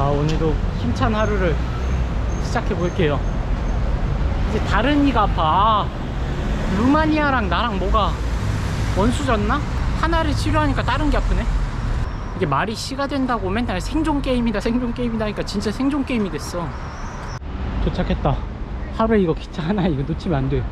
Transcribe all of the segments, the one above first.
아 오늘도 힘찬 하루를 시작해 볼게요. 이제 다른 이가 아파. 아, 루마니아랑 나랑 뭐가 원수졌나? 하나를 치료하니까 다른 게 아프네. 이게 말이 씨가 된다고 맨날 생존 게임이다 생존 게임이다 하니까 진짜 생존 게임이 됐어. 도착했다. 하루에 이거 기차 하나 이거 놓치면 안돼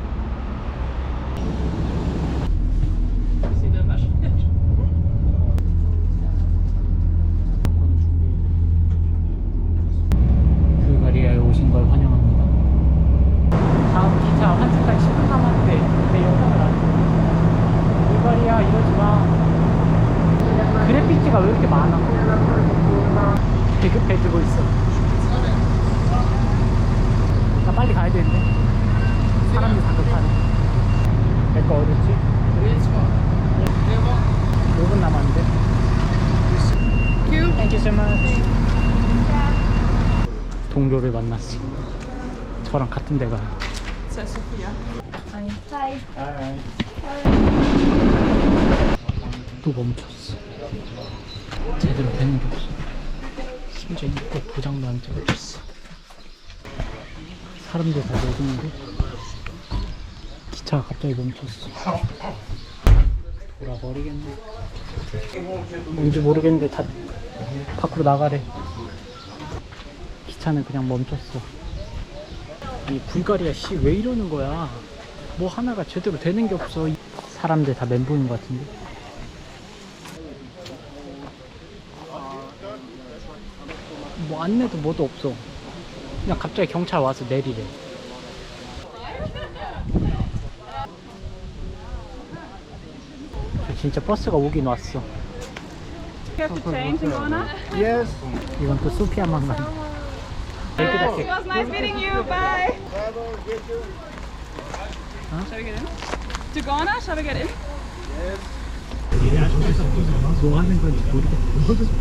불가리아에 오신 걸 환영합니다. 기차 환승까지 10분 남았는데 내 영상을 안 해. 불가리아 이러지 마. 그래피티가 왜 이렇게 많아? 비급해지고 있어. 나 빨리 가야 되는데. 사람들 다급하네. 내거 어딨지? 5분 남았는데. Thank you so much. 동료를 만났어. 저랑 같은 데가. 또 멈췄어. 제대로 되는 게 없어. 심지어 입국 도장도 안 찍어줬어. 사람들 다 내리는데 기차가 갑자기 멈췄어. 돌아버리겠네. 뭔지 모르겠는데 다 밖으로 나가래. 기차는 그냥 멈췄어. 아니 불가리아 씨 왜 이러는 거야? 뭐 하나가 제대로 되는 게 없어. 사람들 다 멘붕인 것 같은데. 뭐 안내도 뭐도 없어. 그냥 갑자기 경찰 와서 내리래. 진짜 버스가 오긴 왔어. You have to change in Ghana. Yes. 이건 또 소피아 만 만. It was nice meeting you. Bye. Huh? Shall we get in? To Ghana? Shall we get in? 뭐 하는 건지 모르겠어.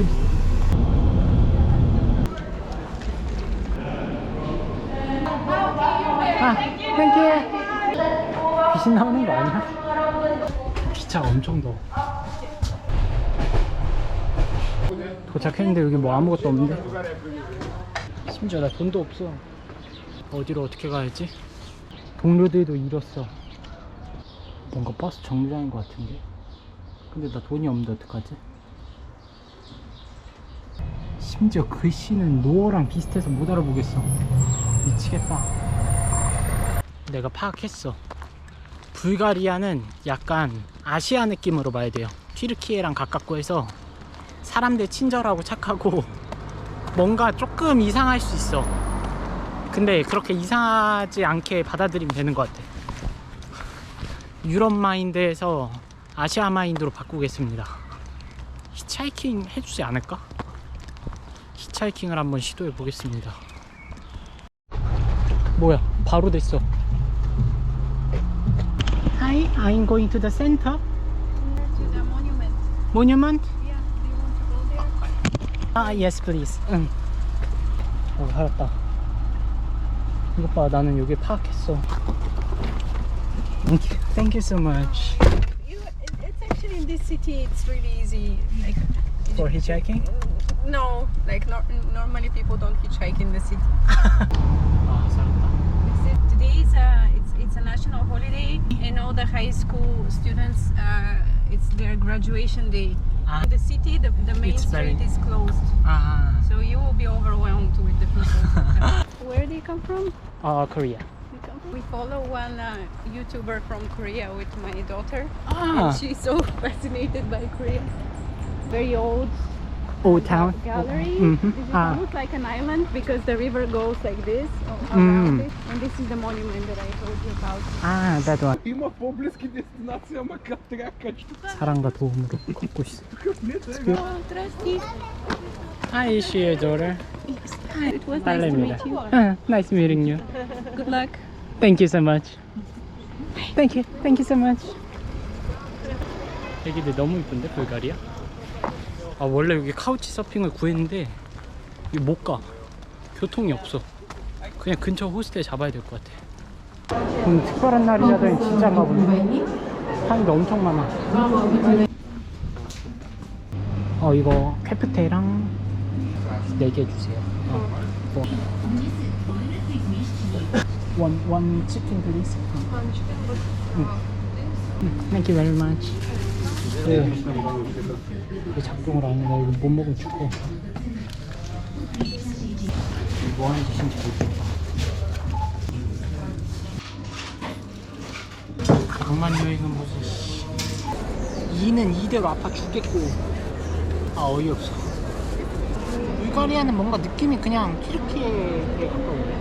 아, 땡큐. 귀신 나오는 거 아니야? 기차가 엄청 더워. 도착했는데 여기 뭐 아무것도 없는데? 심지어 나 돈도 없어. 어디로 어떻게 가야지? 동료들도 잃었어. 뭔가 버스 정류장인 것 같은데? 근데 나 돈이 없는데 어떡하지? 심지어 글씨는 노어랑 비슷해서 못 알아보겠어. 미치겠다. 내가 파악했어. 불가리아는 약간 아시아 느낌으로 봐야 돼요. 튀르키예랑 가깝고 해서 사람 들 친절하고 착하고 뭔가 조금 이상할 수 있어. 근데 그렇게 이상하지 않게 받아들이면 되는 것 같아. 유럽 마인드에서 아시아 마인드로 바꾸겠습니다. 히치하이킹 해주지 않을까? 히치하이킹을 한번 시도해 보겠습니다. 뭐야? 바로 됐어. Hi, I'm going to the center. To the monument. Monument? 아, yes, please. 응. 어, 살았다. 이것 봐, 나는 여기 파악했어. Thank you, thank you so much You, it- it's actually in this city. It's really easy. Like for hitchhiking. no, like nor normally people don't hitchhike in the city. 아, 살았다. Today is a it's it's a national holiday, and all the high school students. Uh, it's their graduation day. Ah. The city, the, the main it's street very... is closed. Ah. So you will be overwhelmed with the people. Where do you come from? Uh, Korea. We follow one uh, YouTuber from Korea with my daughter. Ah. And she's so fascinated by Korea. Very old Old Town. gallery. Mhm. This is Ah. almost like an island because the river goes like this Mm. around it. And this is the monument that I told you about. 아, that one. Има по-близки дестинации, ама как трябва 사랑과 도움으로 걷고 있어. Oh, Trusty. Hi, is she your daughter? It was nice to 딸내미다. meet you. 응, nice meeting you. Good luck. Thank you so much. Thank you, thank you so much. 애기들 너무 이쁜데 불가리아? 아 원래 여기 카우치 서핑을 구했는데 이거 못 가. 교통이 없어. 그냥 근처 호스텔 잡아야 될 것 같아. 오늘 특별한 날이라더니 진짜인가 보네. 사람들 엄청 많아. 어 이거 캐프테랑 4개 주세요. 어. 뭐. One, one chicken please. One chicken, but Thank you very much. 네. 왜 작동을 안 해? 나 이거 못 먹으면 죽어. 뭐 하는 짓인지 모르겠다. 낭만 여행은 무슨 씨. 이는 이대로 아파 죽겠고. 아 어이없어. 불가리아는 뭔가 느낌이 그냥 튀르키예에 가까운데.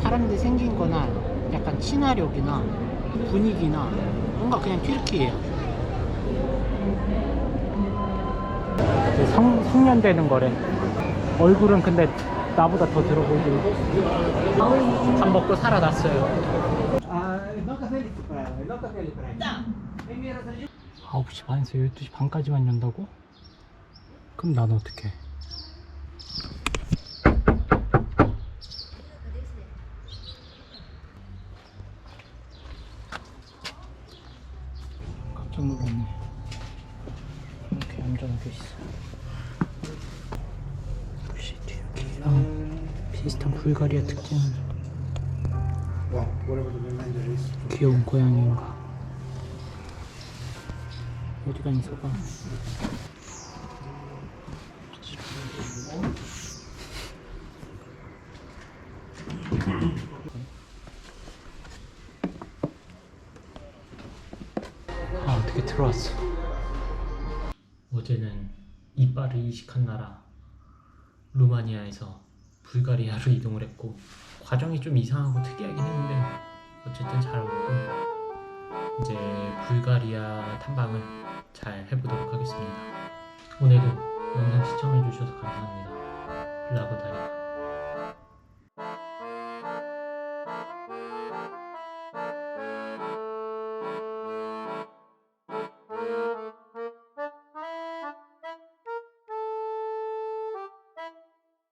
사람들 생긴 거나 약간 친화력이나 분위기나 뭔가 그냥 튀르키예요. 성, 성년되는 거래. 얼굴은 근데 나보다 더 들어 보이고. 밥 먹고 살아났어요. 9시 반에서 12시 반까지만 연다고? 그럼 난 어떡해? 깜짝 놀랐네. 얌전하게 있어. 역시 튀르키랑 비슷한 불가리아 특징은 귀여운 고양이인가. 어디가 있어봐. 아 어떻게 들어왔어? 어제는 이빨을 이식한 나라 루마니아에서 불가리아로 이동을 했고 과정이 좀 이상하고 특이하긴 했는데 어쨌든 잘 오고 이제 불가리아 탐방을 잘 해보도록 하겠습니다. 오늘도 영상 시청해주셔서 감사합니다. 라고 다리카